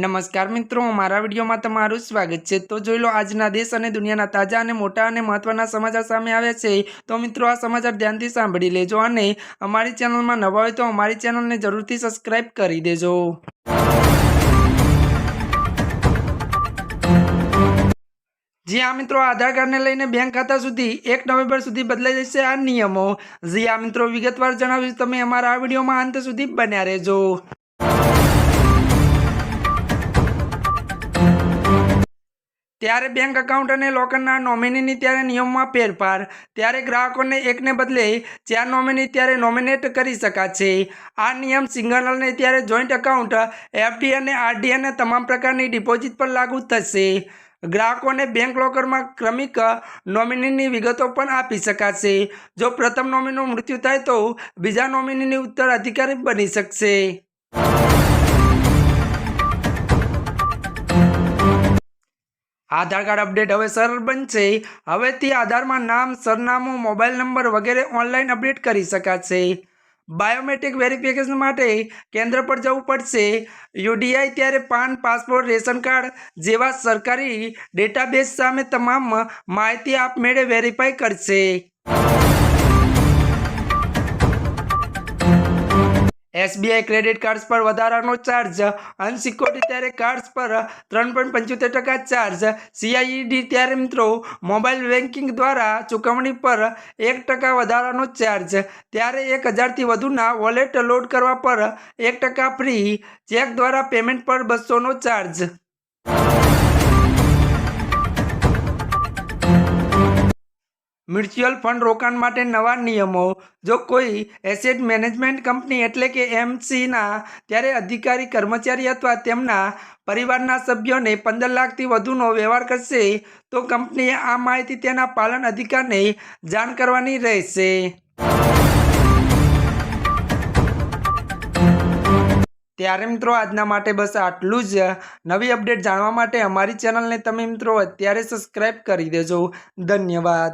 નમસ્કાર મિત્રો, મારા વિડીયોમાં તમારું સ્વાગત છે. તો જોઈ લો, આજના દેશ અને દુનિયાના તાજા અને મોટા અને મહત્વના સમાચાર સામે આવ્યા છે. તો મિત્રો, આ સમાચાર ધ્યાનથી સાંભળી લેજો અને અમારી ચેનલમાં નવા હોય તો અમારી ચેનલને જરૂરથી સબસ્ક્રાઈબ કરી દેજો. જી આ મિત્રો, આધાર કાર્ડને લઈને બેંક ખાતા સુધી એક નવેમ્બર સુધી બદલાઈ જશે આ નિયમો. જી આ મિત્રો, વિગતવાર જણાવીશ, તમે અમારા આ વિડીયોમાં અંત સુધી બન્યા રહેજો. ત્યારે બેંક એકાઉન્ટ અને લોકરના નોમિનીની ત્યારે નિયમમાં ફેરફાર. ત્યારે ગ્રાહકોને એકને બદલે ચાર નોમિની ત્યારે નોમિનેટ કરી શકાશે. આ નિયમ સિંગલને ત્યારે જોઈન્ટ એકાઉન્ટ એફડી અને આરડી અને તમામ પ્રકારની ડિપોઝિટ પર લાગુ થશે. ગ્રાહકોને બેંક લોકરમાં ક્રમિક નોમિનીની વિગતો પણ આપી શકાશે. જો પ્રથમ નોમિનીનું મૃત્યુ થાય તો બીજા નોમિનીની ઉત્તરાધિકારી બની શકશે. આધાર કાર્ડ અપડેટ હવે સરળ બનશે. હવેથી આધારમાં નામ, સરનામું, મોબાઈલ નંબર વગેરે ઓનલાઈન અપડેટ કરી શકાશે. બાયોમેટ્રિક વેરિફિકેશન માટે કેન્દ્ર પર જવું પડશે. યુડીઆઈ ત્યારે પાન, પાસપોર્ટ, રેશન કાર્ડ જેવા સરકારી ડેટાબેઝ સામે તમામ માહિતી આપમેળે વેરીફાઈ કરશે. એસબીઆઈ ક્રેડિટ કાર્ડ્સ પર વધારાનો ચાર્જ અનસિક્યોરિટી ત્યારે કાર્ડ્સ પર ત્રણ પોઈન્ટ પંચોતેર ટકા ચાર્જ સીઆઈડી ત્યારે મિત્રો મોબાઈલ બેન્કિંગ દ્વારા ચૂકવણી પર એક ટકા વધારાનો ચાર્જ ત્યારે એક હજારથી વધુના વોલેટ લોડ કરવા પર એક ટકા ફ્રી ચેક દ્વારા પેમેન્ટ પર બસોનો ચાર્જ મ્યુચ્યુઅલ ફંડ રોકાણ માટે નવા નિયમો. જો કોઈ એસેટ મેનેજમેન્ટ કંપની એટલે કે એમસીના, ત્યારે અધિકારી, કર્મચારી અથવા તેમના પરિવારના સભ્યોને પંદર લાખથી વધુનો વ્યવહાર કરશે, તો કંપનીએ આ માહિતી તેના પાલન અધિકારને જાણ કરવાની રહેશે. ત્યારે મિત્રો, આજના માટે બસ આટલું જ. નવી અપડેટ જાણવા માટે અમારી ચેનલને તમે મિત્રો અત્યારે સબસ્ક્રાઈબ કરી દેજો. ધન્યવાદ.